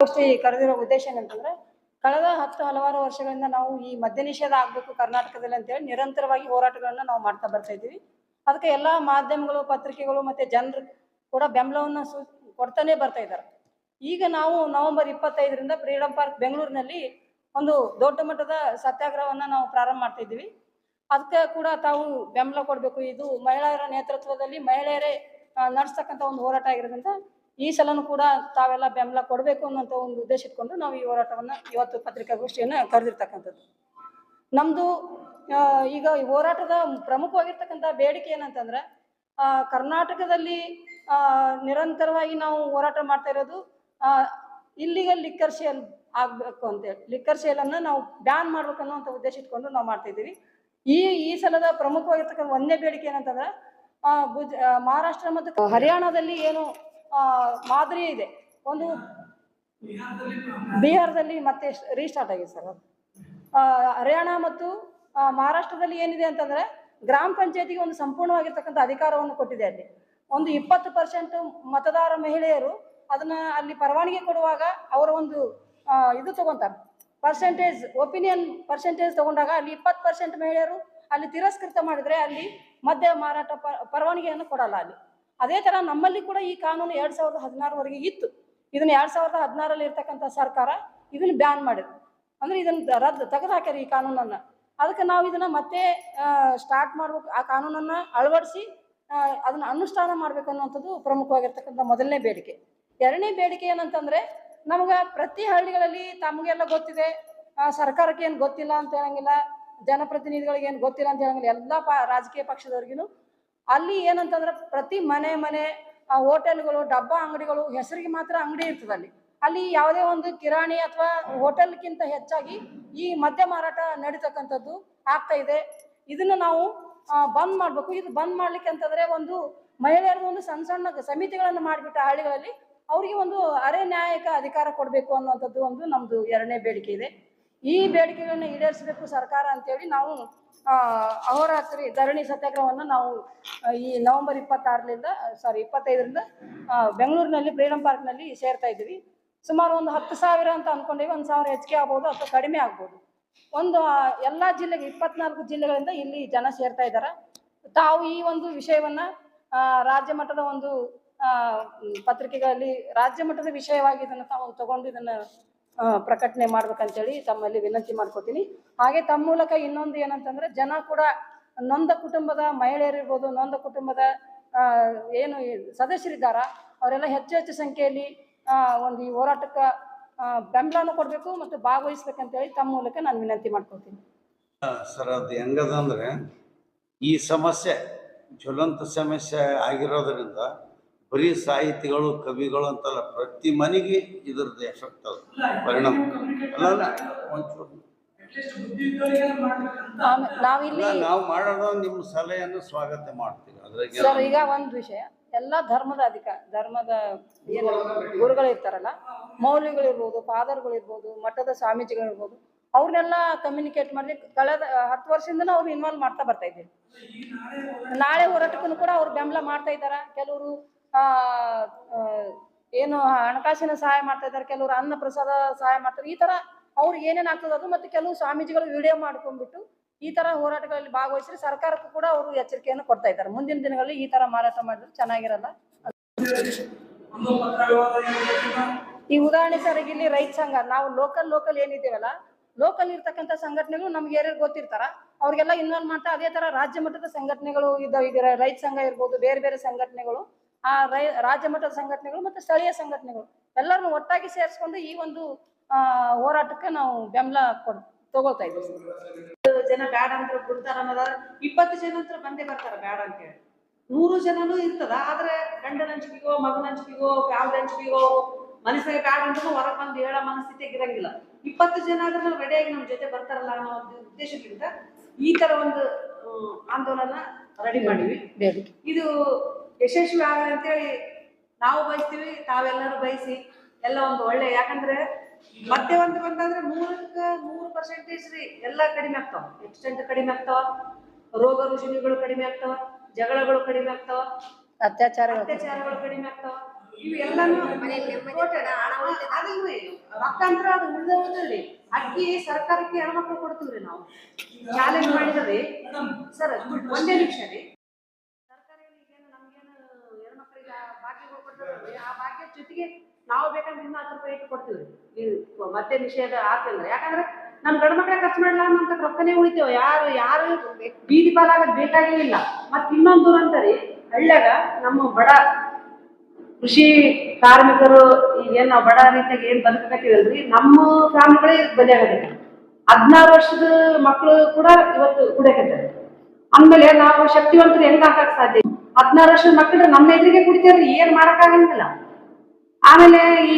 ಗೋಷ್ಠಿ ಕರೆದಿರೋ ಉದ್ದೇಶ ಏನಂತಂದ್ರೆ, ಕಳೆದ ಹತ್ತು ಹಲವಾರು ವರ್ಷಗಳಿಂದ ನಾವು ಈ ಮದ್ಯ ನಿಷೇಧ ಆಗ್ಬೇಕು ಕರ್ನಾಟಕದಲ್ಲಿ ಅಂತೇಳಿ ನಿರಂತರವಾಗಿ ಹೋರಾಟಗಳನ್ನ ನಾವು ಮಾಡ್ತಾ ಬರ್ತಾ ಇದ್ದೀವಿ. ಅದಕ್ಕೆ ಎಲ್ಲಾ ಮಾಧ್ಯಮಗಳು, ಪತ್ರಿಕೆಗಳು ಮತ್ತೆ ಜನರು ಕೂಡ ಬೆಂಬಲವನ್ನ ಕೊಡ್ತಾನೆ ಬರ್ತಾ ಇದ್ದಾರೆ. ಈಗ ನಾವು ನವೆಂಬರ್ ಇಪ್ಪತ್ತೈದರಿಂದ ಫ್ರೀಡಂ ಪಾರ್ಕ್ ಬೆಂಗಳೂರಿನಲ್ಲಿ ಒಂದು ದೊಡ್ಡ ಮಟ್ಟದ ಸತ್ಯಾಗ್ರಹವನ್ನ ನಾವು ಪ್ರಾರಂಭ ಮಾಡ್ತಾ ಇದ್ದೀವಿ. ಅದಕ್ಕೆ ಕೂಡ ತಾವು ಬೆಂಬಲ ಕೊಡಬೇಕು. ಇದು ಮಹಿಳೆಯರ ನೇತೃತ್ವದಲ್ಲಿ ಮಹಿಳೆಯರೇ ನಡೆಸ್ತಕ್ಕಂಥ ಒಂದು ಹೋರಾಟ ಆಗಿರೋದ್ರಿಂದ ಈ ಸಲನೂ ಕೂಡ ತಾವೆಲ್ಲ ಬೆಂಬಲ ಕೊಡಬೇಕು ಅನ್ನೋಂಥ ಒಂದು ಉದ್ದೇಶ ಇಟ್ಕೊಂಡು ನಾವು ಈ ಹೋರಾಟವನ್ನ ಇವತ್ತು ಪತ್ರಿಕಾಗೋಷ್ಠಿಯನ್ನ ಕರೆದಿರ್ತಕ್ಕಂಥದ್ದು. ನಮ್ದು ಆ, ಈಗ ಈ ಹೋರಾಟದ ಪ್ರಮುಖವಾಗಿರ್ತಕ್ಕಂಥ ಬೇಡಿಕೆ ಏನಂತಂದ್ರೆ ಕರ್ನಾಟಕದಲ್ಲಿ ನಿರಂತರವಾಗಿ ನಾವು ಹೋರಾಟ ಮಾಡ್ತಾ ಇರೋದು ಇಲ್ಲಿಗಲ್ ಲಿಕ್ಕರ್ ಸೇಲ್ ಆಗ್ಬೇಕು ಅಂತೇಳಿ ಲಿಕ್ಕರ್ ಸೇಲನ್ನು ನಾವು ಬ್ಯಾನ್ ಮಾಡ್ಬೇಕು ಅನ್ನೋಂಥ ಉದ್ದೇಶ ಇಟ್ಕೊಂಡು ನಾವು ಮಾಡ್ತಾ ಇದ್ದೀವಿ. ಈ ಈ ಸಲದ ಪ್ರಮುಖವಾಗಿರ್ತಕ್ಕಂಥ ಒಂದೇ ಬೇಡಿಕೆ ಏನಂತಂದ್ರೆ ಮಹಾರಾಷ್ಟ್ರ ಮತ್ತು ಹರಿಯಾಣದಲ್ಲಿ ಏನು ಮಾದರಿ ಇದೆ. ಒಂದು ಬಿಹಾರದಲ್ಲಿ ಮತ್ತೆ ರೀಸ್ಟಾರ್ಟ್ ಆಗಿದೆ ಸರ್ ಹರಿಯಾಣ ಮತ್ತು ಮಹಾರಾಷ್ಟ್ರದಲ್ಲಿ ಏನಿದೆ ಅಂತಂದ್ರೆ ಗ್ರಾಮ ಪಂಚಾಯತಿಗೆ ಒಂದು ಸಂಪೂರ್ಣವಾಗಿರ್ತಕ್ಕಂಥ ಅಧಿಕಾರವನ್ನು ಕೊಟ್ಟಿದೆ ಅಲ್ಲಿ. ಒಂದು ಇಪ್ಪತ್ತು ಪರ್ಸೆಂಟ್ ಮತದಾರ ಮಹಿಳೆಯರು ಅದನ್ನ ಅಲ್ಲಿ ಪರವಾನಗಿ ಕೊಡುವಾಗ ಅವರ ಒಂದು ಇದು ತಗೊಂತಾರೆ. ಪರ್ಸೆಂಟೇಜ್ ಒಪಿನಿಯನ್ ಪರ್ಸೆಂಟೇಜ್ ತಗೊಂಡಾಗ ಅಲ್ಲಿ ಇಪ್ಪತ್ತು ಪರ್ಸೆಂಟ್ ಮಹಿಳೆಯರು ಅಲ್ಲಿ ತಿರಸ್ಕೃತ ಮಾಡಿದ್ರೆ ಅಲ್ಲಿ ಮದ್ಯ ಮಾರಾಟ ಪರವಾನಗಿಯನ್ನು ಕೊಡಲ್ಲ ಅಲ್ಲಿ. ಅದೇ ತರ ನಮ್ಮಲ್ಲಿ ಕೂಡ ಈ ಕಾನೂನು ಎರಡ್ ಸಾವಿರದ ಹದಿನಾರವರೆಗೆ ಇತ್ತು. ಇದನ್ನ ಎರಡ್ ಸಾವಿರದ ಹದಿನಾರಲ್ಲಿ ಇರ್ತಕ್ಕಂಥ ಸರ್ಕಾರ ಇದನ್ನ ಬ್ಯಾನ್ ಮಾಡಿದ್ರು. ಅಂದ್ರೆ ಇದನ್ನ ರದ್ದು ತೆಗೆದುಹಾಕ್ಯಾರ ಈ ಕಾನೂನನ್ನ. ಅದಕ್ಕೆ ನಾವು ಇದನ್ನ ಮತ್ತೆ ಸ್ಟಾರ್ಟ್ ಮಾಡ್ಬೇಕು, ಆ ಕಾನೂನನ್ನ ಅಳವಡಿಸಿ ಅದನ್ನ ಅನುಷ್ಠಾನ ಮಾಡ್ಬೇಕು ಅನ್ನುವಂಥದ್ದು ಪ್ರಮುಖವಾಗಿರ್ತಕ್ಕಂಥ ಮೊದಲನೇ ಬೇಡಿಕೆ. ಎರಡನೇ ಬೇಡಿಕೆ ಏನಂತಂದ್ರೆ, ನಮ್ಗೆ ಪ್ರತಿ ಹಳ್ಳಿಗಳಲ್ಲಿ ತಮಗೆಲ್ಲ ಗೊತ್ತಿದೆ ಸರ್ಕಾರಕ್ಕೆ ಏನು ಗೊತ್ತಿಲ್ಲ ಅಂತ ಹೇಳಂಗಿಲ್ಲ, ಜನಪ್ರತಿನಿಧಿಗಳಿಗೆ ಏನು ಗೊತ್ತಿಲ್ಲ ಅಂತ ಹೇಳಂಗಿಲ್ಲ, ಎಲ್ಲ ಪ, ರಾಜಕೀಯ ಪಕ್ಷದವ್ರಿಗೂ ಅಲ್ಲಿ ಏನಂತಂದ್ರೆ ಪ್ರತಿ ಮನೆ ಮನೆ ಹೋಟೆಲ್ಗಳು, ಡಬ್ಬ ಅಂಗಡಿಗಳು ಹೆಸರಿಗೆ ಮಾತ್ರ ಅಂಗಡಿ ಇರ್ತದೆ ಅಲ್ಲಿ. ಅಲ್ಲಿ ಯಾವುದೇ ಒಂದು ಕಿರಾಣಿ ಅಥವಾ ಹೋಟೆಲ್ಗಿಂತ ಹೆಚ್ಚಾಗಿ ಈ ಮದ್ಯ ಮಾರಾಟ ನಡೀತಕ್ಕಂಥದ್ದು ಆಗ್ತಾ ಇದೆ. ಇದನ್ನು ನಾವು ಬಂದ್ ಮಾಡಬೇಕು. ಇದು ಬಂದ್ ಮಾಡ್ಲಿಕ್ಕೆ ಅಂತಂದ್ರೆ ಒಂದು ಮಹಿಳೆಯರದ್ದು ಒಂದು ಸಣ್ಣ ಸಣ್ಣ ಸಮಿತಿಗಳನ್ನು ಮಾಡಿಬಿಟ್ಟು ಹಳ್ಳಿಗಳಲ್ಲಿ ಅವರಿಗೆ ಒಂದು ಅರೆ ನ್ಯಾಯಕ ಅಧಿಕಾರ ಕೊಡಬೇಕು ಅನ್ನುವಂಥದ್ದು ಒಂದು ನಮ್ಮದು ಎರಡನೇ ಬೇಡಿಕೆ ಇದೆ. ಈ ಬೇಡಿಕೆಗಳನ್ನ ಈಡೇರಿಸಬೇಕು ಸರ್ಕಾರ ಅಂತೇಳಿ ನಾವು ಅಹೋರಾತ್ರಿ ಧರಣಿ ಸತ್ಯಾಗ್ರಹವನ್ನು ನಾವು ಈ ನವೆಂಬರ್ ಇಪ್ಪತ್ತಾರರಿಂದ ಸಾರಿ ಇಪ್ಪತ್ತೈದರಿಂದ ಬೆಂಗಳೂರಿನಲ್ಲಿ ಫ್ರೀಡಂ ಪಾರ್ಕ್ನಲ್ಲಿ ಸೇರ್ತಾ ಇದ್ದೀವಿ. ಸುಮಾರು ಒಂದು ಹತ್ತು ಸಾವಿರ ಅಂತ ಅಂದ್ಕೊಂಡೀವಿ ಒಂದು ಸಾವಿರ ಹೆಚ್ಚಿಗೆ ಆಗ್ಬೋದು ಅಥವಾ ಕಡಿಮೆ ಆಗ್ಬೋದು. ಒಂದು ಎಲ್ಲ ಜಿಲ್ಲೆಗೆ, ಇಪ್ಪತ್ನಾಲ್ಕು ಜಿಲ್ಲೆಗಳಿಂದ ಇಲ್ಲಿ ಜನ ಸೇರ್ತಾ ಇದ್ದಾರೆ. ತಾವು ಈ ಒಂದು ವಿಷಯವನ್ನ ರಾಜ್ಯ ಮಟ್ಟದ ಒಂದು ಪತ್ರಿಕೆಗಳಲ್ಲಿ, ರಾಜ್ಯ ಮಟ್ಟದ ವಿಷಯವಾಗಿ ಇದನ್ನು ತಾವು ತಗೊಂಡು ಇದನ್ನ ಪ್ರಕಟಣೆ ಮಾಡ್ಬೇಕಂತೇಳಿ ತಮ್ಮಲ್ಲಿ ವಿನಂತಿ ಮಾಡ್ಕೋತೀನಿ. ಹಾಗೆ ತಮ್ಮ ಮೂಲಕ ಇನ್ನೊಂದು ಏನಂತಂದ್ರೆ ಜನ ಕೂಡ ನೊಂದ ಕುಟುಂಬದ ಮಹಿಳೆಯರಿರ್ಬೋದು, ನೊಂದ ಕುಟುಂಬದ ಏನು ಸದಸ್ಯರಿದ್ದಾರ, ಅವರೆಲ್ಲ ಹೆಚ್ಚು ಹೆಚ್ಚು ಸಂಖ್ಯೆಯಲ್ಲಿ ಒಂದು ಈ ಹೋರಾಟಕ್ಕೆ ಬೆಂಬಲನೂ ಕೊಡಬೇಕು ಮತ್ತು ಭಾಗವಹಿಸ್ಬೇಕಂತೇಳಿ ತಮ್ಮ ಮೂಲಕ ನಾನು ವಿನಂತಿ ಮಾಡ್ಕೊತೀನಿ. ಸರ್, ಅದು ಹೆಂಗದಂದ್ರೆ ಈ ಸಮಸ್ಯೆ ಜ್ವಲಂತ ಸಮಸ್ಯೆ ಆಗಿರೋದ್ರಿಂದ ಬರೀ ಸಾಹಿತಿಗಳು ಕವಿಗಳು ಅಂತಲ್ಲ ಪ್ರತಿ ಮನೆಗೆ ಇದ್ರದ್ದು ಎಫೆಕ್ಟ್ ಅದು ಪರಿಣಾಮ. ಅಲ್ಲ ಒಂಚೂರು. ನಾವಿಲ್ಲಿ ನಾವು ಮಾಡೋದು ನಿಮ್ಮ ಸಲಹೆಯನ್ನು ಸ್ವಾಗತ ಮಾಡ್ತೀವಿ. ಅದ್ರಾಗೆ ಸರ್ ಈಗ ಒಂದು ವಿಷಯ. ಎಲ್ಲ ಧರ್ಮದ ಅಧಿಕ ಧರ್ಮದ ಏನು ಗುರುಗಳಿರ್ತಾರಲ್ಲ ಮೌಲ್ಯಗಳಿರ್ಬೋದು ಫಾದರ್ಗಳಿರ್ಬೋದು ಮಠದ ಸ್ವಾಮೀಜಿಗಳಿರ್ಬೋದು ಅವ್ರನ್ನೆಲ್ಲ ಕಮ್ಯುನಿಕೇಟ್ ಮಾಡಿ ಕಳೆದ ಹತ್ತು ವರ್ಷದಿಂದನೂ ಅವ್ರು ಇನ್ವಾಲ್ವ್ ಮಾಡ್ತಾ ಬರ್ತಾ ಇದ್ದೀವಿ ನಾಳೆ ಹೋರಾಟಕ್ಕೂ ಕೂಡ ಅವ್ರು ಬೆಂಬಲ ಮಾಡ್ತಾ ಇದ್ದಾರೆ? ಕೆಲವರು ಏನು ಹಣಕಾಸಿನ ಸಹಾಯ ಮಾಡ್ತಾ ಇದ್ದಾರೆ, ಕೆಲವರು ಅನ್ನ ಪ್ರಸಾದ ಸಹಾಯ ಮಾಡ್ತಾರೆ. ಈ ತರ ಅವ್ರಿಗೆ ಏನೇನ್ ಆಗ್ತದೆ ಅದು ಮತ್ತೆ ಕೆಲವು ಸ್ವಾಮೀಜಿಗಳು ವಿಡಿಯೋ ಮಾಡ್ಕೊಂಡ್ಬಿಟ್ಟು ಈ ತರ ಹೋರಾಟಗಳಲ್ಲಿ ಭಾಗವಹಿಸಿ ಸರ್ಕಾರಕ್ಕೂ ಕೂಡ ಅವರು ಎಚ್ಚರಿಕೆಯನ್ನು ಕೊಡ್ತಾ ಇದ್ದಾರೆ. ಮುಂದಿನ ದಿನಗಳಲ್ಲಿ ಈ ತರ ಮಾರಾಟ ಮಾಡಿದ್ರೆ ಚೆನ್ನಾಗಿರಲ್ಲ. ಈ ಉದಾಹರಣೆ ಸರ್ ಇಲ್ಲಿ ರೈತ ಸಂಘ, ನಾವು ಲೋಕಲ್ ಲೋಕಲ್ ಏನಿದ್ದೇವಲ್ಲ ಲೋಕಲ್ ಇರ್ತಕ್ಕಂಥ ಸಂಘಟನೆಗಳು ನಮ್ಗೆ ಯಾರ್ಯಾರು ಗೊತ್ತಿರ್ತಾರ, ಅವ್ರಿಗೆಲ್ಲ ಇನ್ವಾಲ್ವ್ ಮಾಡ್ತಾ ಅದೇ ತರ ರಾಜ್ಯ ಮಟ್ಟದ ಸಂಘಟನೆಗಳು ಇದ್ದಾವೆ. ಈಗ ರೈತ ಸಂಘ ಇರ್ಬೋದು, ಬೇರೆ ಬೇರೆ ಸಂಘಟನೆಗಳು ಆ ರೈ ರಾಜ್ಯ ಮಟ್ಟದ ಸಂಘಟನೆಗಳು ಮತ್ತು ಸ್ಥಳೀಯ ಸಂಘಟನೆಗಳು ಎಲ್ಲರನ್ನು ಒಟ್ಟಾಗಿ ಸೇರಿಸ್ಕೊಂಡು ಈ ಒಂದು ಹೋರಾಟಕ್ಕೆ ನಾವು ಬೆಂಬಲ ಕೊಡ್ ತಗೋತಾ ಇದ್ದೀವಿ. ಜನ ಬ್ಯಾಡ ಅಂತ ಬಿಡ್ತಾರ ಅನ್ನೋದಾದ್ರೆ ಇಪ್ಪತ್ತು ಜನ ಹತ್ರ ಬಂದೇ ಬರ್ತಾರ ಬ್ಯಾಡ ಅಂತ ಹೇಳಿ. ನೂರು ಜನನು ಇರ್ತದ ಆದ್ರೆ ಗಂಡನ ಹಂಚಿಕೆಗೋ ಮಗನ ಹಂಚಿಕೆಗೋ ಯಾವ್ದ ಹಂಚಿಕೆಗೋ ಮನಸ್ಸಿಗೆ ಬ್ಯಾಡ ಅಂತ ಹೊರಗೆ ಬಂದು ಹೇಳೋ ಮನಸ್ಥಿತಿ ಇರಂಗಿಲ್ಲ ಇಪ್ಪತ್ತು ಜನ ಆದ್ರೆ ರೆಡಿಯಾಗಿ ನಮ್ಮ ಜೊತೆ ಬರ್ತಾರಲ್ಲ ಅನ್ನೋ ಒಂದು ಉದ್ದೇಶಕ್ಕಿಂತ ಈ ತರ ಒಂದು ಆಂದೋಲನ ರೆಡಿ ಮಾಡಿವಿ ಇದು ಯಶಸ್ವಿ ಆಗಲಿ ಅಂತೇಳಿ ನಾವು ಬಯಸ್ತೀವಿ ತಾವೆಲ್ಲರೂ ಬಯಸಿ ಎಲ್ಲ ಒಂದು ಒಳ್ಳೆ. ಯಾಕಂದ್ರೆ ಮತ್ತೆ ಒಂದು ಬಂತಂದ್ರೆ ಮೂರಕ್ಕೆ ಮೂರು ಪರ್ಸೆಂಟೇಜ್ ರೀ ಎಲ್ಲ ಕಡಿಮೆ ಆಗ್ತಾವ. ಎಕ್ಸಿಡೆಂಟ್ ಕಡಿಮೆ ಆಗ್ತಾವ ರೋಗ ರುಜಿನಿಗಳು ಕಡಿಮೆ ಆಗ್ತಾವ ಜಗಳಗಳು ಕಡಿಮೆ ಆಗ್ತಾವ ಅತ್ಯಾಚಾರ ಅತ್ಯಾಚಾರಗಳು ಕಡಿಮೆ ಆಗ್ತಾವ. ಇವೆಲ್ಲಾನು total ಅದಿಲ್ರಿ ರೊಕ್ಕ ಅಂದ್ರೆ ಅದು ಉಳ್ದ ಉಳ್ದ್ರಿ ಅಕ್ಕಿ ಸರ್ಕಾರಕ್ಕೆ ಹೆಣ್ಮಕ್ಳು ಕೊಡ್ತೀವ್ರಿ ನಾವು. ಚಾಲೆಂಜ್ ಮಾಡಿದ್ರಿ ಸರ್ ಒಂದೇ ನಿಮಿಷ ರೀ. ಆ ಭಾಗ್ಯ ಜೊತೆಗೆ ನಾವು ಬೇಕಂದ್ರೆ ಇನ್ನೂ ಹತ್ತು ರೂಪಾಯಿ ಇಟ್ಟು ಕೊಡ್ತೀವಿ ಮತ್ತೆ ನಿಷೇಧ ಆತಂದ್ರೆ ಯಾಕಂದ್ರೆ ನಮ್ ಗಂಡ ಮಕ್ಕಳ ಖರ್ಚು ಮಾಡಲ್ಲ ಅಂತ ರೊಕ್ಕನೇ ಉಳಿತೇವೆ. ಯಾರು ಯಾರು ಬೀದಿ ಪಾಲಾಗೋದ್ ಬೇಕಾಗೇ ಇಲ್ಲ ಮತ್ ಇನ್ನೊಂದು ಅಂತಾರಿ ಹಳ್ಳ್ಯಾಗ ನಮ್ಮ ಬಡ ಕೃಷಿ ಕಾರ್ಮಿಕರು ಈಗೇನ್ ನಾವು ಬಡ ರೀತಿಯಾಗಿ ಏನ್ ಬದುಕಕತ್ತೀವಲ್ರಿ, ನಮ್ಮ ಫ್ಯಾಮಿಲಿಗಳೇ ಬಲಿ ಬಲಿಯಾಗತ್ತೆ ಹದಿನಾರು ವರ್ಷದ ಮಕ್ಕಳು ಕೂಡ ಇವತ್ತು ಕುಡಿಯಕತ್ತಾರೆ ಆಮೇಲೆ ನಾವು ಶಕ್ತಿವಂತರು ಹೆಂಗ್ ಹಾಕಕ್ ಸಾಧ್ಯ? ಹದಿನಾರು ವರ್ಷದ ಮಕ್ಕಳು ನಮ್ಮ ಎದುರಿಗೆ ಕುಡಿತಾರ್ರಿ ಏನ್ ಮಾಡಕ್ಕಾಗಂಗಿಲ್ಲ. ಆಮೇಲೆ ಈ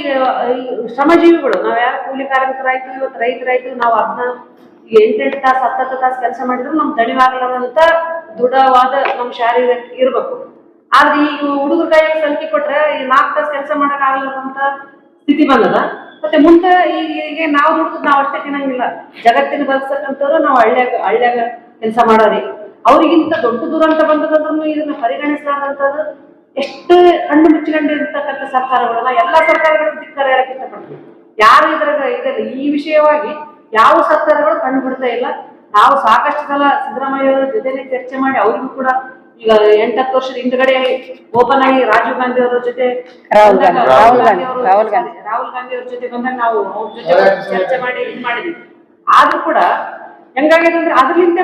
ಈ ಶ್ರಮಜೀವಿಗಳು, ನಾವ್ ಯಾರು ಕೂಲಿ ಕಾರ್ಮಿಕರಾಯ್ತು, ಇವತ್ತು ರೈತರಾಯ್ತು, ನಾವು ಅದನ್ನ ಎಂಟೆಂಟು ತಾಸು, ಹತ್ತತ್ತು ತಾಸು ಕೆಲಸ ಮಾಡಿದ್ರು ನಮ್ ತಡಿವಾಗಲಂತ ದೃಢವಾದ ನಮ್ ಶಾರೀರ ಇರ್ಬೇಕು. ಆದ್ರೆ ಈಗ ಹುಡುಗರ ಕೈಯಾಗ ಸಲ್ಕಿ ಕೊಟ್ರೆ ಈ ನಾಲ್ಕು ತಾಸು ಕೆಲಸ ಮಾಡಕ್ ಆಗಲ್ಲಂತ ಸ್ಥಿತಿ ಬಂದದ. ಮತ್ತೆ ಮುಂದೆ ಈಗ ನಾವು ದುಡ್ದು ನಾವು ಅಷ್ಟೇ ತಿನ್ನಂಗಿಲ್ಲ. ಜಗತ್ತಿನ ಬದಸಕ್ಕಂಥವ್ರು ನಾವು ಹಳ್ಳ್ಯಾಗ ಹಳ್ಳ್ಯಾಗ ಕೆಲಸ ಮಾಡೋರಿ ಅವ್ರಿಗಿಂತ ದೊಡ್ಡ ದುರಂತ ಬಂದದಂದ್ರೂ ಇದನ್ನ ಪರಿಗಣಿಸಲಾದಂತದ್ದು ಎಷ್ಟು ಕಣ್ಣು ಮುಚ್ಚಿಕೊಂಡು ಇರ್ತಕ್ಕಂಥ ಸರ್ಕಾರಗಳನ್ನ ಎಲ್ಲಾ ಸರ್ಕಾರಗಳು ಧಿಕ್ಕಾರ ಹೇಳಕ್ ಇಷ್ಟಪಡ್ತೀವಿ ಯಾರು ಇದರ ಇದರಲ್ಲಿ ಈ ವಿಷಯವಾಗಿ ಯಾವ ಸರ್ಕಾರಗಳು ಕಂಡು ಬಿಡ್ತಾ ಇಲ್ಲ? ನಾವು ಸಾಕಷ್ಟು ಸಲ ಸಿದ್ದರಾಮಯ್ಯ ಅವರ ಜೊತೆನೆ ಚರ್ಚೆ ಮಾಡಿ ಅವ್ರಿಗೂ ಕೂಡ ಈಗ ಎಂಟತ್ತು ವರ್ಷದ ಹಿಂದ್ಗಡೆ ಓಪನ್ ಆಗಿ ರಾಜೀವ್ ಗಾಂಧಿ ಅವರ ಜೊತೆ ರಾಹುಲ್ ಗಾಂಧಿ, ಬಂದಾಗ ರಾಹುಲ್ ಗಾಂಧಿ, ಅವರು- ರಾಹುಲ್ ಗಾಂಧಿ. ರಾಹುಲ್ ಗಾಂಧಿ ಅವ್ರ ಜೊತೆ ಬಂದಾಗ ನಾವು ಅವ್ರ ಜೊತೆ ಚರ್ಚೆ ಮಾಡಿ ಇದು ಮಾಡಿದ್ವಿ. ಆದ್ರೂ ಕೂಡ ಹೆಂಗಾಗಿದೆ ಅಂದ್ರೆ ಅದ್ರಲಿಂದ